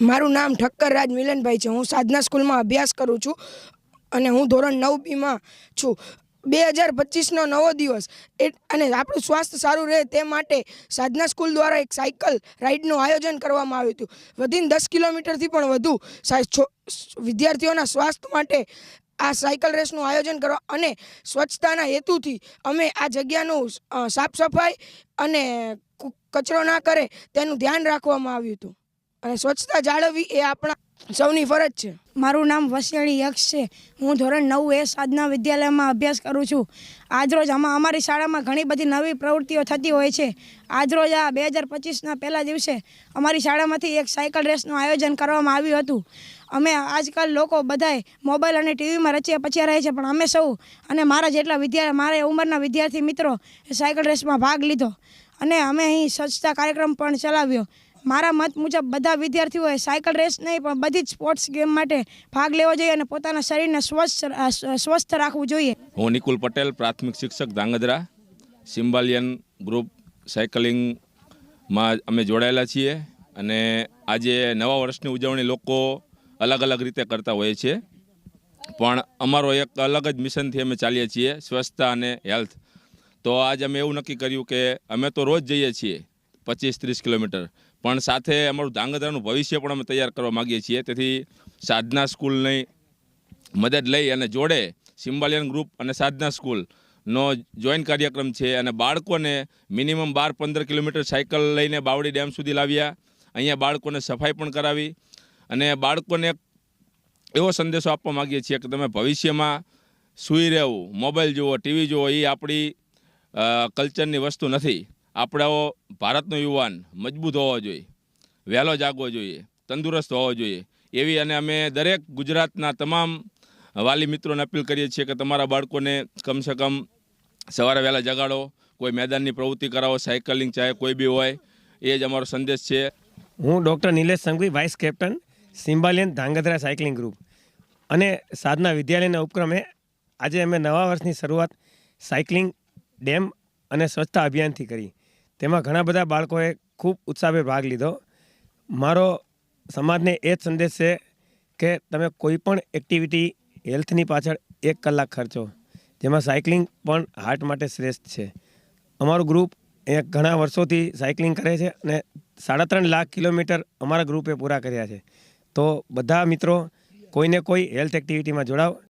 મારું નામ ઠક્કર રાજ મિલનભાઈ છે. હું સાધના સ્કૂલમાં અભ્યાસ કરું છું અને હું ધોરણ નવ બીમાં છું. બે હજાર પચીસનો નવો દિવસ એ અને આપણું સ્વાસ્થ્ય સારું રહે તે માટે સાધના સ્કૂલ દ્વારા એક સાયકલ રાઇડનું આયોજન કરવામાં આવ્યું હતું. વધીને દસ કિલોમીટરથી પણ વધુ વિદ્યાર્થીઓના સ્વાસ્થ્ય માટે આ સાયકલ રેસનું આયોજન કરવા અને સ્વચ્છતાના હેતુથી અમે આ જગ્યાનું સાફ સફાઈ અને કચરો ના કરે તેનું ધ્યાન રાખવામાં આવ્યું હતું. અને સ્વચ્છતા જાળવવી એ આપણા સૌની ફરજ છે. મારું નામ વસિયાળી યક્ષ છે. હું ધોરણ નવ એ સાધના વિદ્યાલયમાં અભ્યાસ કરું છું. આજરોજ આમાં અમારી શાળામાં ઘણી બધી નવી પ્રવૃત્તિઓ થતી હોય છે. આજરોજ આ બે હજાર પચીસના પહેલા દિવસે અમારી શાળામાંથી એક સાયકલ રેસનું આયોજન કરવામાં આવ્યું હતું. અમે આજકાલ લોકો બધાય મોબાઈલ અને ટીવીમાં રચ્યા પચ્યા રહે છે, પણ અમે સૌ અને મારા જેટલા વિદ્યાર્થી મારા ઉંમરના વિદ્યાર્થી મિત્રો સાયકલ રેસમાં ભાગ લીધો. અને અમે અહીં સ્વચ્છતા કાર્યક્રમ પણ ચલાવ્યો. મારા મત મુજબ બધા વિદ્યાર્થીઓએ સાયકલ રેસ નહીં, પણ બધી જ સ્પોર્ટ્સ ગેમ માટે ભાગ લેવો જોઈએ અને પોતાના શરીરને સ્વસ્થ સ્વસ્થ રાખવું જોઈએ. હું નિકુલ પટેલ, પ્રાથમિક શિક્ષક ધાંગધ્રા, સિમ્બાલિયન ગ્રુપ સાયકલિંગમાં અમે જોડાયેલા છીએ અને આજે નવા વર્ષની ઉજવણી લોકો અલગ અલગ રીતે કરતા હોઈએ છીએ પણ અમારો એક અલગ જ મિશનથી અમે ચાલીએ છીએ, સ્વચ્છતા અને હેલ્થ. તો આજ અમે એવું નક્કી કર્યું કે અમે તો રોજ જઈએ છીએ પચીસ ત્રીસ કિલોમીટર. પણ સાથે અમારું ધાંગધ્રાનું ભવિષ્ય પણ અમે તૈયાર કરવા માગીએ છીએ. તેથી સાધના સ્કૂલની મદદ લઈ અને જોડે સિમ્બાલિયન ગ્રુપ અને સાધના સ્કૂલનો જોઈન્ટ કાર્યક્રમ છે અને બાળકોને મિનિમમ બાર પંદર કિલોમીટર સાયકલ લઈને બાવડી ડેમ સુધી લાવ્યા. અહીંયા બાળકોને સફાઈ પણ કરાવી અને બાળકોને એવો સંદેશો આપવા માગીએ છીએ કે તમે ભવિષ્યમાં સૂઈ રહેવું, મોબાઈલ જુઓ, ટીવી જુઓ, એ આપણી કલ્ચરની વસ્તુ નથી. આપણો ભારતનો યુવાન મજબૂત હોવો જોઈએ, વહેલો જાગવો જોઈએ, તંદુરસ્ત હોવો જોઈએ. એવી અને અમે દરેક ગુજરાતના તમામ વાલી મિત્રોને અપીલ કરીએ છીએ કે તમારા બાળકોને કમસે કમ સવારે વહેલા જગાડો, કોઈ મેદાનની પ્રવૃત્તિ કરાવો, સાયકલિંગ ચાહે કોઈ બી હોય, એ જ અમારો સંદેશ છે. હું doctor Nilesh Sanghvi, vice captain, સિમ્બાલિયન Dhrangadhra cycling group. અને સાધના વિદ્યાલયના ઉપક્રમે આજે અમે નવા વર્ષની શરૂઆત સાયકલિંગ ડેમ અને સ્વચ્છતા અભિયાનથી કરી. તેમાં ઘણા બધા બાળકોએ ખૂબ ઉત્સાહભેર ભાગ લીધો. મારો સમાજને એ જ સંદેશ છે કે તમે કોઈ પણ એક્ટિવિટી હેલ્થની પાછળ એક કલાક ખર્ચો. જેમાં સાયકલિંગ પણ હાર્ટ માટે શ્રેષ્ઠ છે. અમારું ગ્રુપ એ ઘણા વર્ષોથી સાયકલિંગ કરે છે અને સાડા ત્રણ લાખ કિલોમીટર અમારા ગ્રુપે પૂરા કર્યા છે. તો બધા મિત્રો, કોઈને કોઈ હેલ્થ એક્ટિવિટીમાં જોડાવ